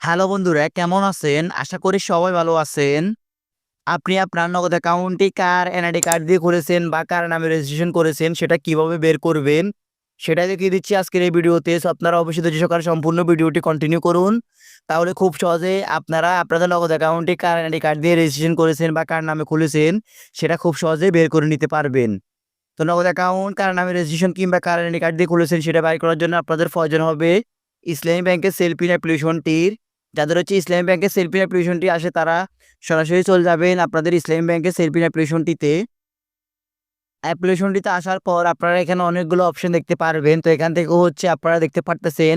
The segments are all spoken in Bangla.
হ্যালো বন্ধুরা, কেমন আছেন? আশা করি সবাই ভালো আছেন। আপনি আপনার নগদ অ্যাকাউন্টটি কার এনআইডি কার্ড দিয়ে করেছেন বা কার নামে রেজিস্ট্রেশন করেছেন সেটা কীভাবে বের করবেন, সেটা দেখিয়ে দিচ্ছি আজকের এই ভিডিওতে। আপনারা অবশ্যই ধৈর্য সহকারে সম্পূর্ণ ভিডিওটি কন্টিনিউ করুন। তাহলে খুব সহজে আপনারা আপনাদের নগদ অ্যাকাউন্টে কার এনআইডি কার্ড দিয়ে রেজিস্ট্রেশন করেছেন বা কার নামে খুলেছেন সেটা খুব সহজে বের করে নিতে পারবেন। তো নগদ অ্যাকাউন্ট কার নামে রেজিস্ট্রেশন কিংবা কার এনআইডি কার্ড দিয়ে খুলেছেন সেটা বের করার জন্য আপনাদের প্রয়োজন হবে ইসলামী ব্যাংকের সেলফিন অ্যাপ্লিকেশনটির যাদের হচ্ছে ইসলামী ব্যাংকের সেলফিন অ্যাপ্লিকেশনটি আসে, তারা সরাসরি চলে যাবেন আপনাদের ইসলামী ব্যাংকের সেলফিন অ্যাপ্লিকেশনটিতে অ্যাপ্লিকেশনটিতে আসার পর আপনারা এখানে অনেকগুলো অপশন দেখতে পারবেন। তো এখান থেকে হচ্ছে আপনারা দেখতে পারতেছেন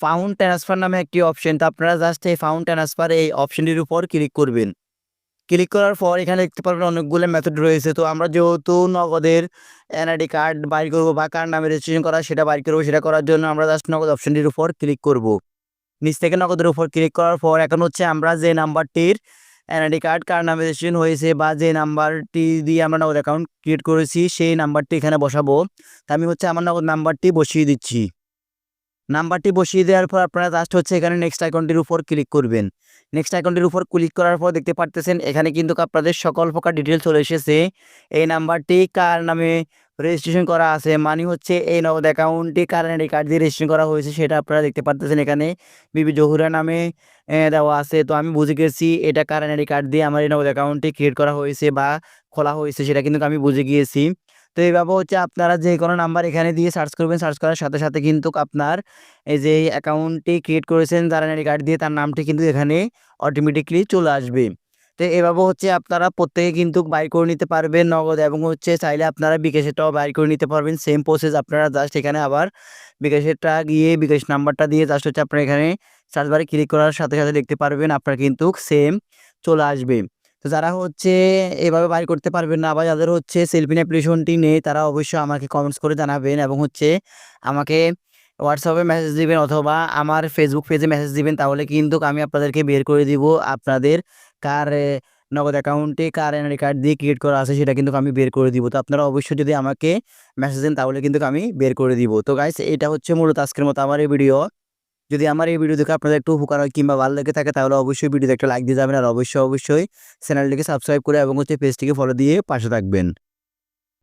ফাউন্ড ট্রান্সফার নামে একটি অপশন তো আপনারা জাস্ট এই ফাউন্ড ট্রান্সফার এই অপশনটির উপর ক্লিক করবেন। ক্লিক করার পর এখানে দেখতে পারবেন অনেকগুলো মেথড রয়েছে। তো আমরা যেহেতু নগদের এনআইডি কার্ড বাইর করব বা কার নামে রেজিস্ট্রেশন করা সেটা বাইর করব সেটা করার জন্য আমরা জাস্ট নগদ অপশনটির উপর ক্লিক করব। নিচ থেকে নগদের উপর ক্লিক করার পর এখন হচ্ছে আমরা যে নাম্বারটির এনআইডি কার্ড কার নামে রেজিস্ট্রেশন হয়েছে বা যে নাম্বারটি দিয়ে আমরা নগদ অ্যাকাউন্ট ক্রিয়েট করেছি, সেই নাম্বারটি এখানে বসাবো। তা আমি হচ্ছে আমার নগদ নাম্বারটি বসিয়ে দিচ্ছি। নাম্বারটি বসিয়ে দেওয়ার পর আপনারা জাস্ট হচ্ছে এখানে নেক্সট আইকনটির উপর ক্লিক করবেন। নেক্সট অ্যাকাউন্টের উপর ক্লিক করার পর দেখতে পারতেছেন, এখানে কিন্তু আপনাদের সকল প্রকার ডিটেলস চলে এসেছে। এই নাম্বারটি কার নামে রেজিস্ট্রেশন করা আছে? মানে হচ্ছে এই নগদ অ্যাকাউন্টটি কার এনআইডি কার্ড দিয়ে রেজিস্ট্রেশন করা হয়েছে সেটা আপনারা দেখতে পারতেছেন এখানে। বিবি জহুরা নামে দেওয়া আছে। তো আমি বুঝে গেছি, এটা কার এনআইডি কার্ড দিয়ে আমার এই নগদ অ্যাকাউন্টটি ক্রিয়েট করা হয়েছে বা খোলা হয়েছে সেটা কিন্তু আমি বুঝে গিয়েছি। তো এইভাবে হচ্ছে আপনারা যে কোনো নাম্বার এখানে দিয়ে সার্চ করবেন সার্চ করার সাথে সাথে কিন্তু আপনার এই যে অ্যাকাউন্টটি ক্রিয়েট করেছেন, যার এনআইডি কার্ড দিয়ে তার নামটি কিন্তু এখানে অটোমেটিকলি চলে আসবে। তো এভাবে হচ্ছে আপনারা প্রত্যেকে কিন্তু বাই করে নিতে পারবেন নগদ এবং হচ্ছে চাইলে আপনারা বিকাশেরটাও বাই করে নিতে পারবেন। সেম প্রসেস আপনারা জাস্ট এখানে আবার বিকাশেরটা গিয়ে বিকাশ নাম্বারটা দিয়ে জাস্ট হচ্ছে আপনারা এখানে সার্চ বারে ক্লিক করার সাথে সাথে দেখতে পারবেন, আপনারা কিন্তু সেম চলে আসবে। যারা হচ্ছে এভাবে বাই করতে পারবেন না বা যাদের হচ্ছে সেলফিন অ্যাপ্লিকেশনটি নেই, তারা অবশ্যই আমাকে কমেন্টস করে জানাবেন এবং হচ্ছে আমাকে হোয়াটসঅ্যাপে মেসেজ দিবেন অথবা আমার ফেসবুক পেজে মেসেজ দিবেন। তাহলে কিন্তু আমি আপনাদেরকে বের করে দিব আপনাদের কার নগদ অ্যাকাউন্টে কার এনআইডি কার্ড দিয়ে ক্রিয়েট করা আছে সেটা কিন্তু আমি বের করে দিব। তো আপনারা অবশ্যই যদি আমাকে মেসেজ দেন, তাহলে কিন্তু আমি বের করে দিব। তো গাইস এটা হচ্ছে মূলত আজকের মতো আমার এই ভিডিও যদি আমার এই ভিডিও দেখে আপনাদের একটু উপকার হয় কিংবা ভালো লেগে থাকে, তাহলে অবশ্যই ভিডিওতে একটা লাইক দিয়ে যাবেন আর অবশ্যই অবশ্যই চ্যানেলটিকে সাবস্ক্রাইব করে এবং হচ্ছে পেজটিকে ফলো দিয়ে পাশে থাকবেন।